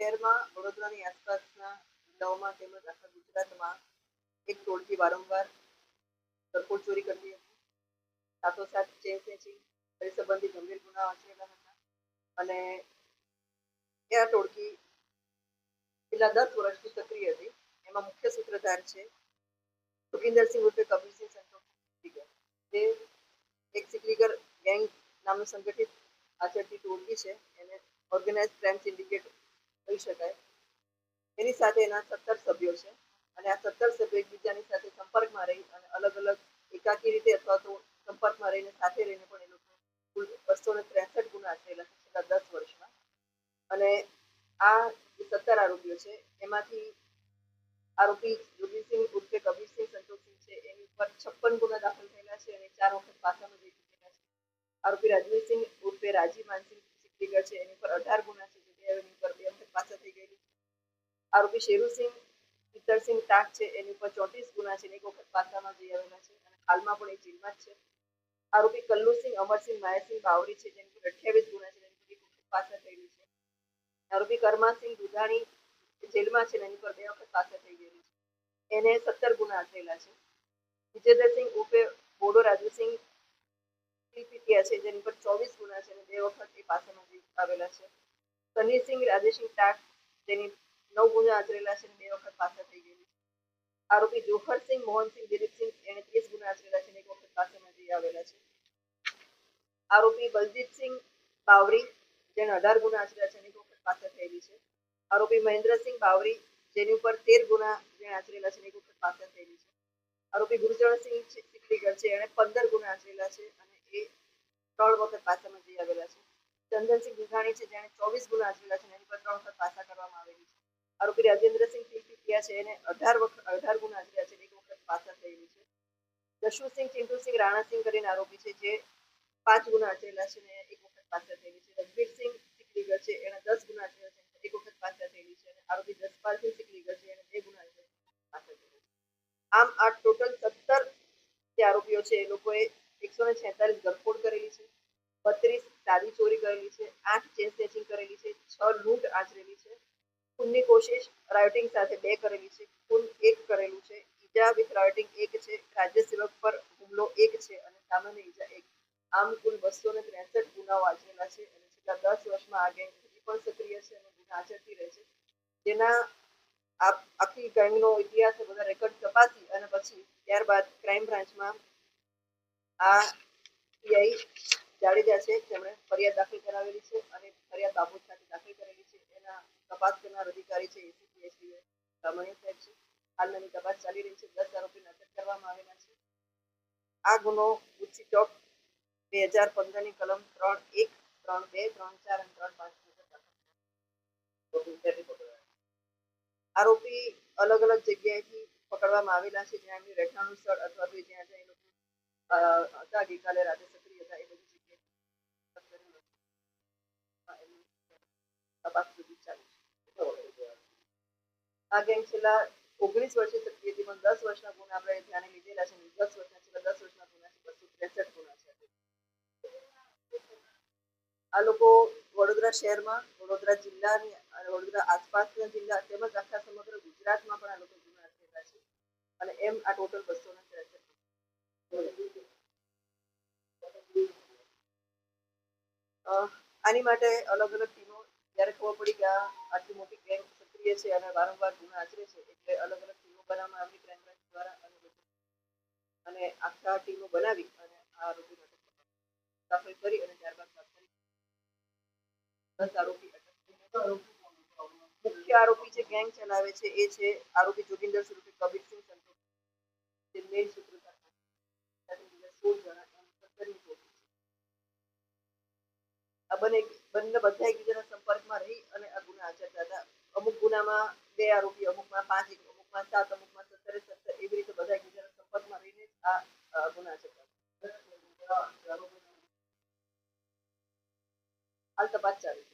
શહેરમાં વડોદરાની આસપાસના જિલ્લાઓમાં તેમજ આખા ગુજરાતમાં એક ટોળકી વારંવાર સરકોટ ચોરી કરતી હતી. સાથોસાથ ચેન એ સંબંધી ગંભીર ગુનાઓ આચરેલા હતા અને આ ટોળકી છેલ્લા દસ વર્ષથી સક્રિય હતી. એમાં મુખ્ય સૂત્રધાર છે સુખિન્દરસિંહ ઉર્ફે કબીરસિંહ સંતોષ જે એક સિકલીગર ગેંગ નામનું સંગઠિત આચરતી ટોળકી છે. એને ઓર્ગેનાઇઝ ક્રાઇમ સિન્ડિકેટ કહી શકાય. એની સાથે એના સત્તર સભ્યો છે અને આ સત્તર સભ્યો એકબીજાની સાથે સંપર્કમાં રહી અને અલગ અલગ એકાકી રીતે અથવા તો સંપર્કમાં રહીને સાથે રહીને પણ એ લોકો કુલ બસો ને ત્રેસઠ ગુના આચરેલા છે છેલ્લા દસ વર્ષમાં. અને આ સત્તર આરોપીઓ છે, એમાંથી આરોપી જોગીરસિંહ ઉર્ફે કબીરસિંહ સંતોષસિંહ છે, એની ઉપર છપ્પન ગુના દાખલ થયેલા છે અને ચાર વખત પાસામાં જઈ ચૂકેલા છે. આરોપી રાજવીરસિંહ ઉર્ફે રાજી માનસિંહ છે, એની ઉપર અઢાર ગુના છે, જે પાછા થઈ ગયેલી. આરોપી શેરુસિંહ પિત્તરસિંહ ટાક છે, એની ઉપર ચોત્રીસ ગુના છે એક વખત પાસામાં જઈ આવેલા છે અને હાલમાં પણ એ જેલમાં જ છે. આરોપી કલ્લુસિંહ, અમરસિંહ, માયાસિંહ બાવરી છે, જેની પર અઠ્યાવીસ ગુના છે જેની એક વખત પાછા થયેલી છે. આરોપી કરમાસિંહ દુધાણી જેલમાં છે એની પર બે વખત પાછા થઈ ગયેલી છે. એને સત્તર ગુના થયેલા છે. વિજેન્દ્રસિંહ ઉપે બોડો રાજુસિંહ પીપીટીયા છે, જેની પર ચોવીસ ગુના છે અને બે વખત એ પાસામાં આવેલા છે. સનીસિંહ રાજેસિંહ ટાક જેની નવ ગુના આચરેલા છે બે વખત પાછા થઈ ગયેલી છે. આરોપી જોહરસિંહ મોહનસિંહ દિલીપસિંહ એને ત્રીસ ગુના આચરેલા છે એક વખત પાછા જઈ આવેલા છે. આરોપી બલજીતસિંહ બાવરી જેને અઢાર ગુના આચર્યા છે એક વખત પાછા થયેલી છે. આરોપી મહેન્દ્રસિંહ બાવરી, જેની ઉપર તેર ગુના જેણે આચરેલા છે એક વખત પાછા થયેલી છે. આરોપી ગુરજણસિંહ સિકલીગર છે, એણે પંદર ગુના આચરેલા છે અને એ ત્રણ વખત પાસામાં જઈ આવેલા છે. ચંદનસિંહ દુધાણી છે, જેણે ચોવીસ ગુના આચરેલા છે એની પર ત્રણ વખત પાછા કરવામાં આવેલી છે. આરોપી રાજેન્દ્રસિંહ પીપીટીયા છે, એને અઢાર વખત અઢાર ગુના આચર્યા છે એક વખત પાછા થયેલી છે. દશુસિંહ ચિંટુસિંહ, રાણાસિંહ કરીને આરોપી છે, જે પાંચ ગુના આચરેલા છે અને એક વખત પાછા થયેલી છે. રઘબીરસિંહ સિકલીગર છે એને દસ ગુના આચરેલા છે એક વખત પાછા થયેલી છે અને આરોપી જસપાલસિંહ સિકલીગર છે એને બે ગુના આચરેલા છે છે. આમ આ ટોટલ સત્તર જે આરોપીઓ છે, એ લોકોએ એકસો ને છેતાલીસ ધરપકડ કરેલી છે. બત્રીસ દાદી ચોરી કરેલી છે, આઠ ચેન સ્નેચિંગ કરેલી છે, છ લૂંટ આચરેલી છે, ખૂનની કોશિશ રાયોટિંગ સાથે બે કરેલી છે, ખૂન એક કરેલું છે, ઈજા વિથ રાયોટિંગ એક છે, રાજ્ય સેવક પર હુમલો એક છે અને સામાન્ય ઈજા એક. આમ કુલ બસો ને ત્રેસઠ ગુનાઓ આચરેલા છે અને છેલ્લા દસ વર્ષમાં આ ગેંગ હજી પણ સક્રિય છે અને ગુના આચરતી રહે છે. જેના આખી ગેંગનો ઇતિહાસ બધા રેકોર્ડ તપાસી અને પછી ત્યારબાદ ક્રાઇમ બ્રાન્ચમાં આ પીઆઈ જાડેજા છે તેમણે ફરિયાદ દાખલ કરાવેલી છે અને ફરિયાદ બાબત સાથે દાખલ કરેલી છે. એના તપાસ કરનાર અધિકારી છે એસીપી રમણીય સાહેબ છે. હાલ તપાસ ચાલી રહી છે. દસ આરોપીને અટક કરવામાં આવેલા છે. આ ગુનો ગુચ્છી ચોક બે હજાર પંદરની કલમ ત્રણ એક, ત્રણ બે, ત્રણ ચાર અને ત્રણ પાંચ. આરોપી અલગ અલગ જગ્યાએથી પકડવામાં આવેલા છે. જ્યાં એમની રહેઠાણનું સ્થળ અથવા તો જ્યાં જ્યાં એ લોકો હતા. ગઈકાલે રાતે આ ગેંગ છેલ્લા ઓગણીસ વર્ષે સક્રિય હતી પણ દસ વર્ષના ગુના આપણે ધ્યાને લીધેલા છે દસ વર્ષના છેલ્લા દસ વર્ષના ગુના છે, બસો ત્રેસઠ ગુના છે. આ લોકો વડોદરા શહેરમાં, વડોદરા જિલ્લાની વડોદરા આસપાસના જિલ્લા તેમજ આખા સમગ્ર ગુજરાતમાં પણ આ લોકો ગુના થયેલા છે અને એમ આ ટોટલ બસો ને ત્રેસઠ આની માટે અલગ અલગ ટીમો, જ્યારે ખબર પડી કે આ આટલી મોટી ગેંગ સક્રિય છે અને વારંવાર ગુના આચરે છે એટલે અલગ અલગ ટીમો બનાવવામાં આવી ક્રાઇમ બ્રાન્ચ દ્વારા અને અને આખા ટીમો બનાવી અને આ આરોપીને દાખલ કરી અને ત્યારબાદ દસ આરોપી મુખ્ય આરોપી જે ગેંગ ચલાવે છે એ છે આરોપી જોગિંદર સ્વરૂપે કબીરસિંહ સંતોષ જે મેઇન સૂત્રધાર સોળ જણા બંને બધા એકબીજાના સંપર્કમાં રહી અને આ ગુના આચરતા હતા. અમુક ગુનામાં બે આરોપી અમુકમાં પાંચ અમુકમાં સાત અમુકમાં સત્તરે સત્તર, એવી રીતે બધા એકબીજાના સંપર્કમાં રહીને આ ગુના છે. હાલ તપાસ ચાલુ